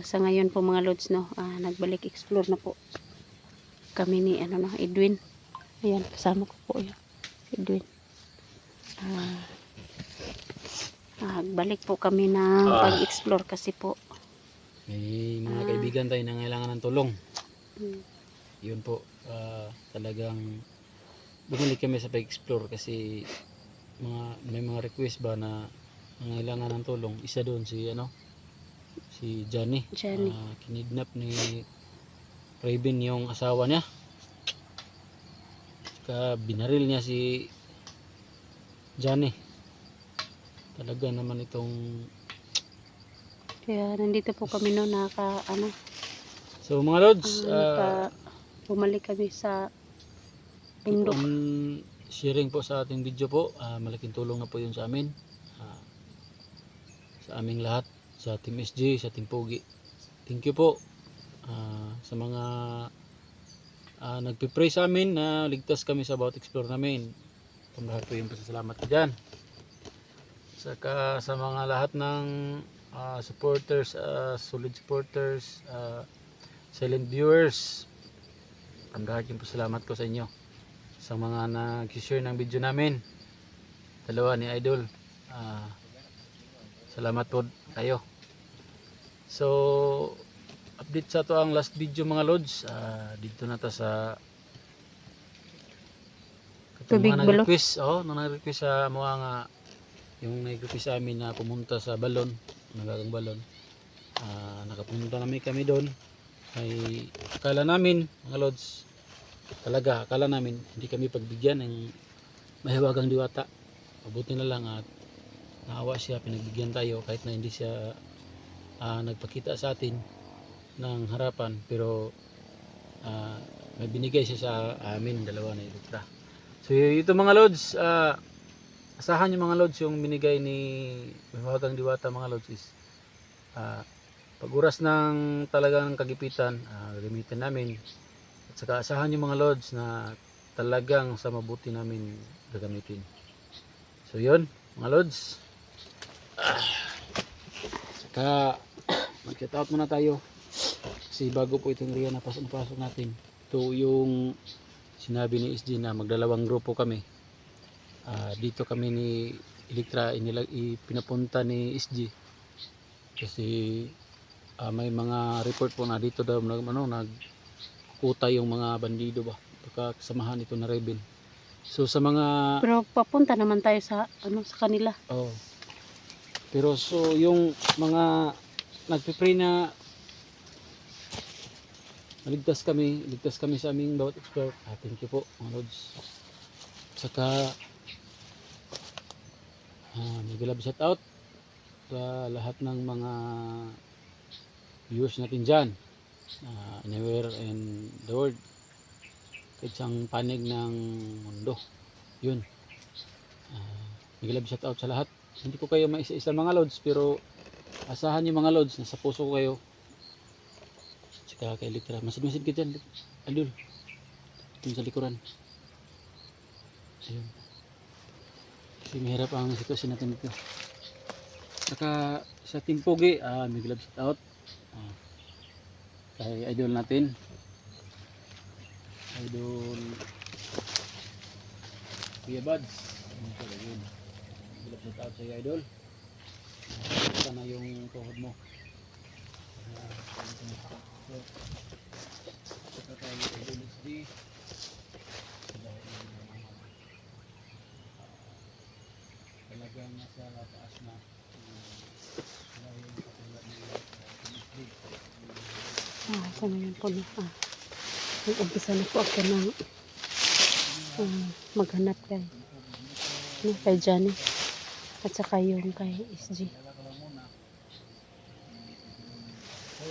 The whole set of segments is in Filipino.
sa ngayon po mga lods no, ah, nagbalik explore na po kami ni ano no, Edwin. Ayan, kasama ko po yun. Si Edwin. Ah, ah, balik po kami ng Ah. pag-explore kasi po. May mga Ah. kaibigan tayo na kailangan ng tulong. Hmm. Yun po, ah, talagang bumalik kami sa pag-explore kasi mga may mga request ba na nangailangan ng tulong. Isa doon si ano si Johnny. Johnny. Ah, kinidnap ni Raven yung asawa niya. Saka binaril niya si Johnny. Talaga naman itong Kaya nandito po kami no, naka, ano, So mga lods, ah, naka, bumalik kami sa bundok. on sharing po sa ating video po. Ah, malaking tulong na po yun sa amin. Ah, sa aming lahat. Sa Team SG, sa Team Pogi. Thank you po ah, sa mga ah, nagpipray sa amin na ligtas kami sa bawat explore namin. Kung lahat po yung pasasalamat ko dyan. Saka sa mga lahat ng ah, supporters, ah, solid supporters, ah, silent viewers, ang lahat yung pasalamat ko sa inyo sa mga nag-share ng video namin dalawa ni Idol Ah, salamat po kayo so update sa to ang last video mga lods. Ah, dito na ta sa Tubig mga balon. nag-request. Oh nang nag-request sa mga nga yung nag-request sa amin na pumunta sa balon nagagang balon. Ah, nakapunta namin kami doon. Ay akala namin mga lods talaga akala namin hindi kami pagbigyan ng mahiwagang diwata. Mabuti na lang at naawa siya pinagbigyan tayo kahit na hindi siya ah, nagpakita sa atin ng harapan pero ah, may binigay siya sa amin dalawa na ilitra so ito mga lods ah, asahan yung mga lods yung binigay ni mahiwagang diwata mga lods is ah, pag oras ng talagang kagipitan ah, gagamitin namin at saka asahan yung mga lods na talagang sa mabuti namin gagamitin. So yun, mga lods. Ah. Saka mag-shout out muna tayo. Kasi bago po itong riyan na pasok pasok natin. Ito yung sinabi ni SG na magdalawang grupo kami. Ah, dito kami ni Electra inilag, ipinapunta ni SG. Kasi ah, may mga report po na dito daw nag, ano, nag kuta yung mga bandido ba baka kasamahan ito na Rebel so sa mga Pero papunta naman tayo sa, ano, sa kanila. oh pero so yung mga nagpipray na maligtas kami ligtas kami sa aming bawat expert ah, thank you po mga lods. Saka ah, may galab shout out sa lahat ng mga viewers natin dyan. Uh, anywhere in the world. Kahit panig ng mundo. Yun. Uh, naglab shout out sa lahat. Hindi ko kayo maisa-isa mga lods pero asahan yung mga lods nasa puso ko kayo. Tsaka kay Litra. Masid-masid ka dyan Aldol dun sa likuran. Ayun. Kasi mahirap ang sitwasyon natin dito. Saka sa Team Pogi uh, naglab shout out Ah, kay idol natin. Idol Kuya Buds. Yun? Bilap sa idol Basta na yung tuhod mo saka tayo idol SD Dahil yung mga talagang nasa taas na ah, dahil ah, SD Ah, sa ngayon po na. Ah, nag-umpisa na po ako ng ah, maghanap kay, no, kay Johnny. At saka yung kay SG. Ito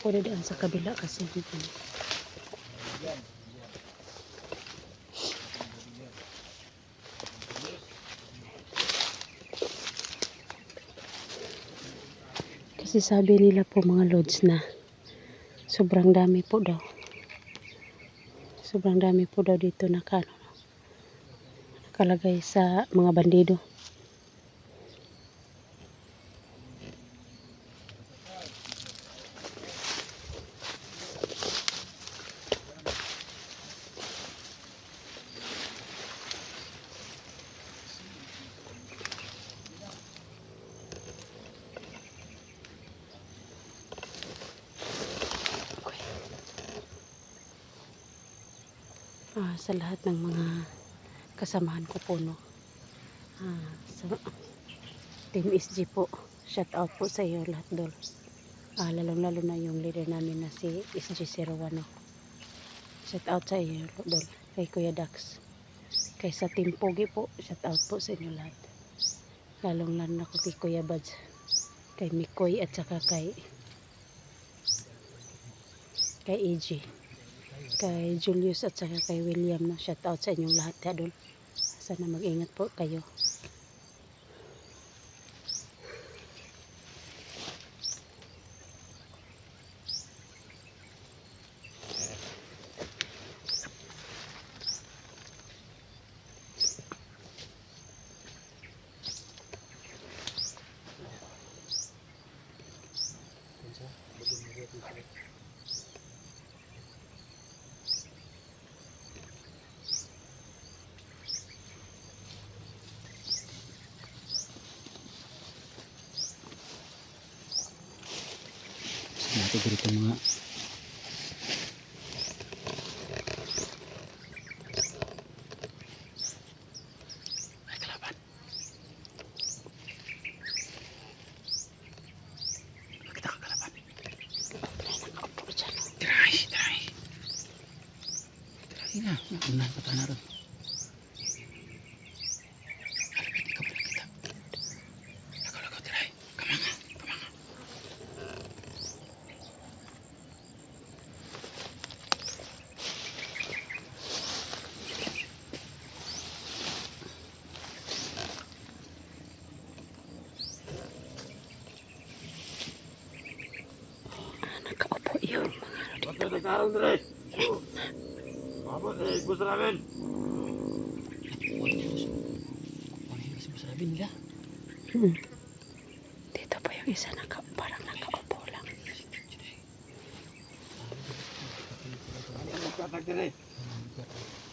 ko na daan sa kabila kasi dito. Kasi sabi nila po mga lods na sobrang dami po daw. Sobrang dami po daw dito na ano, nakalagay sa mga bandido. Ah, sa lahat ng mga kasamahan ko po no. Ah, sa Team SG po. Shout out po sa iyo lahat dol. Ah, lalong lalo na yung leader namin na si SG01 no. Shout out sa iyo dol. Kay Kuya Dax. Kay sa Team Pogi po. Shout out po sa inyo lahat. Lalong lalo na kay Kuya Buds. Kay Mikoy at saka kay kay AG kay Julius at saka kay William no shout out sa inyong lahat sana mag-ingat po kayo Natin dito mga Ay, kalaban. Kita ka kalaban. nakaupo dyan no? Try, try. Try na. Unahan pa tayo na ron. Halapit, ikaw pala kita. Lagaw, lagaw, try. Kamanga, kamanga. ah, nakaupo yun Bakit nagkaroon dire? Abot eh, gusto namin. Ano yung gusto mo sabi nila? hmm. dito po yung isa naka, parang nakaupo lang Ano ang magkatag dire?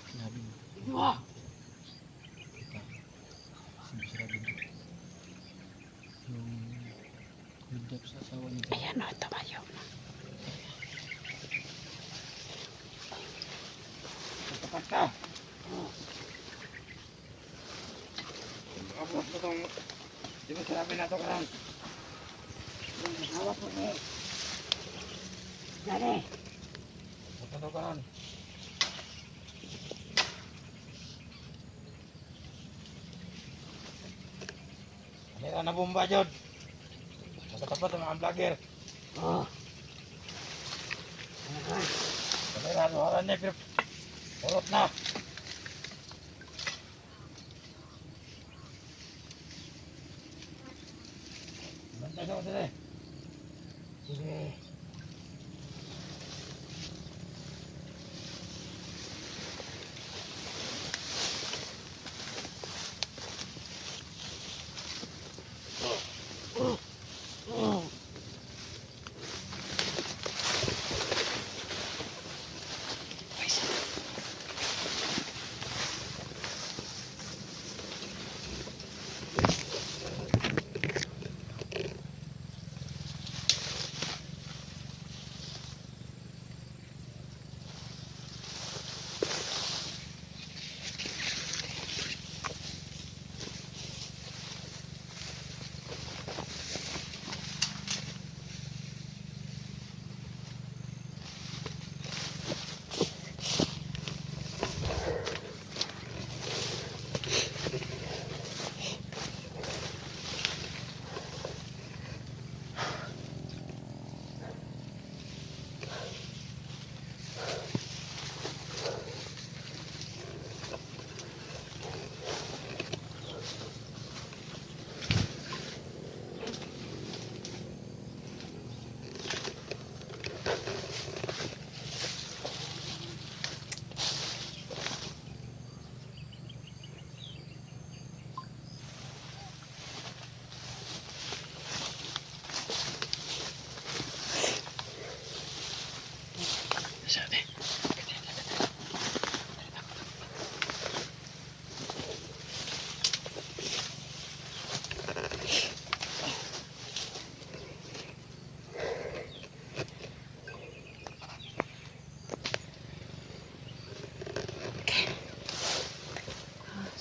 Sinabi mo. Ah! Sinabi mo. Yung kudap sa asawa niya. ayan o tumayo Tapat ka. Abot mo tong... Di ba sinabi na ito karang? Hawak? Abot ito karang. Kanila na bomba dyan. Magkatapat ang mga vlogger. Oo. Kamera, suharan niya, pero Pulot na. Bantay dire. Sige.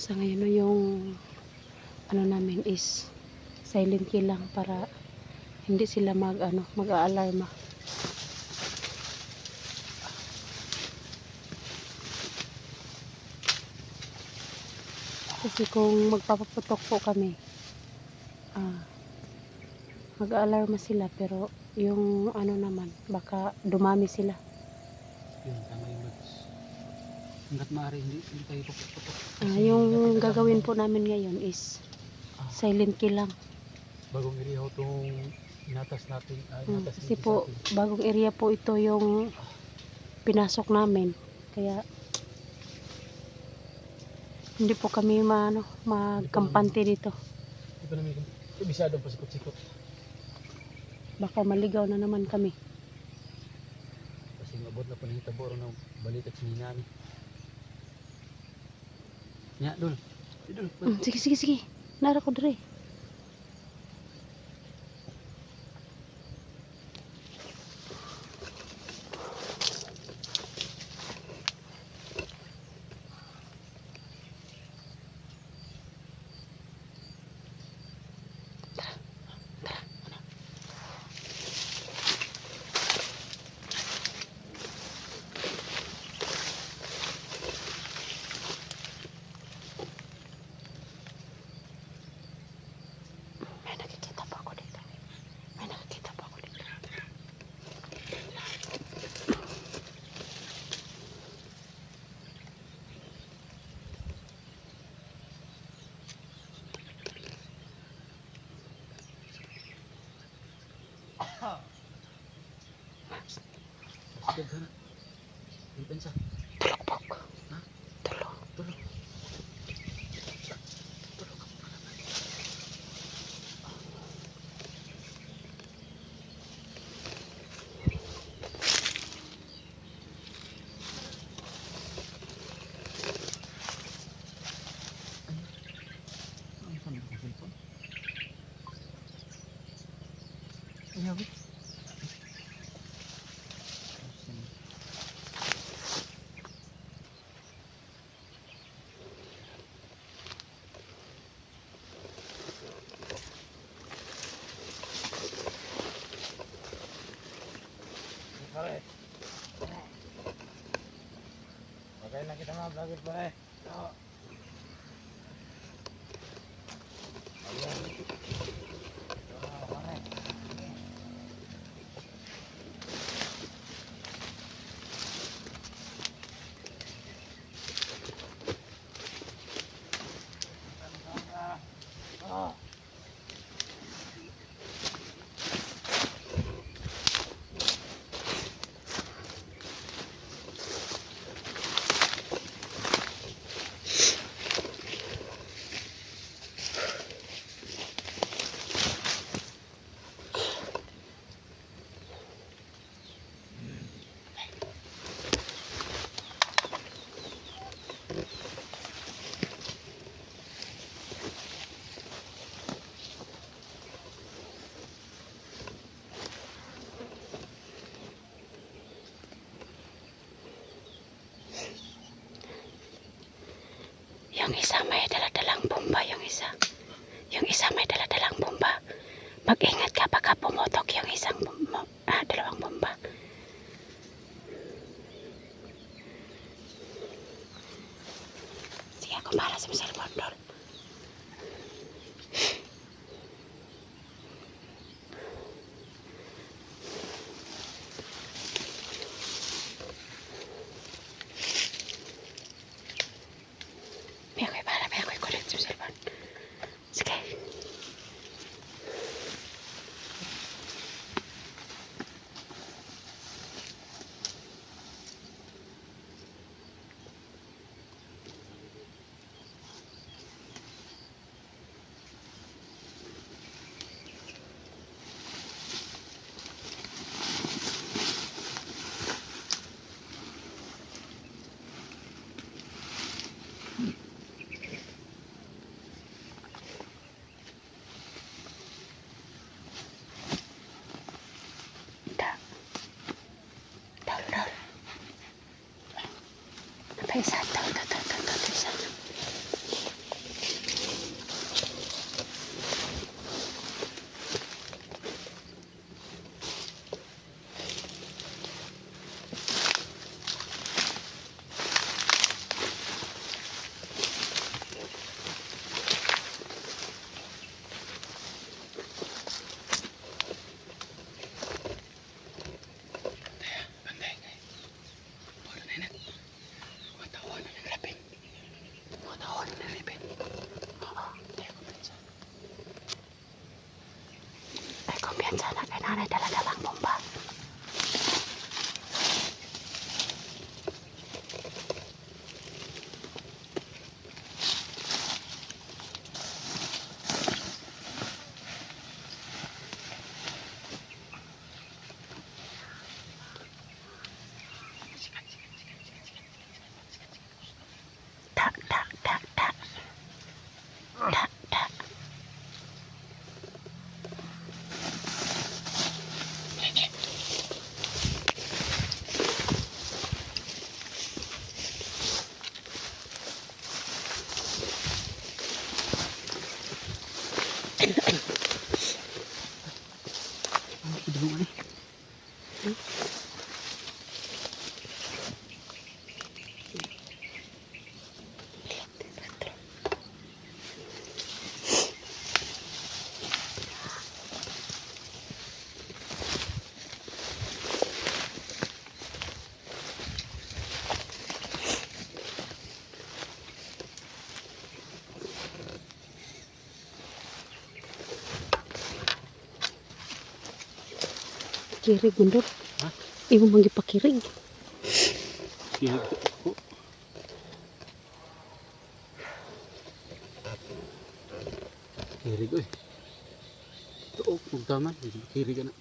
Sa ngayon no, yung ano namin is silent kill lang para hindi sila mag ano mag-aalarma. Kasi kung magpapaputok po kami, ah, mag-aalarma sila pero yung ano naman, baka dumami sila. Yun, tama yung. Hanggat maaari, hindi, hindi tayo puputok. Ah, yung gagawin po namin ngayon is silent kill lang. Bagong iriho itong inatas natin. Ah, Mm, inatas kasi dito po, sa atin. bagong area po ito yung pinasok namin. Kaya, hindi po kami maano, magkampante dito. Hindi pa namin kabisado pa sikot-sikot. Baka maligaw na naman kami. Kasi mabot na pa ng taboro na balikat sa hinami. Nya, dul. Dul, Mm, sige, sige, sige. Nara ko dre. 点开了。Pare. Okay lang kita mga vlogger pare. Oo. Ayan. Ito mga pare. Ah. Yung isa may daladalang bomba, yung isa. Yung isa may daladalang bomba. Mag-ingat ka baka pumutok yung isang bomba, ah, dalawang bomba. Sige ako para sa cellphone doon. May ako'y para, may ako'y connect sa cellphone. Sige. Da. Dol, dol. Apa isa? Dol, dol, dol, Yan sana kay nanay dala-dalang bomba. Tak, Kirig mundur. Ha? Imo mangi pakirig. Kirig ko. Kirig oy. Tuok, kung tama, kirig ka na.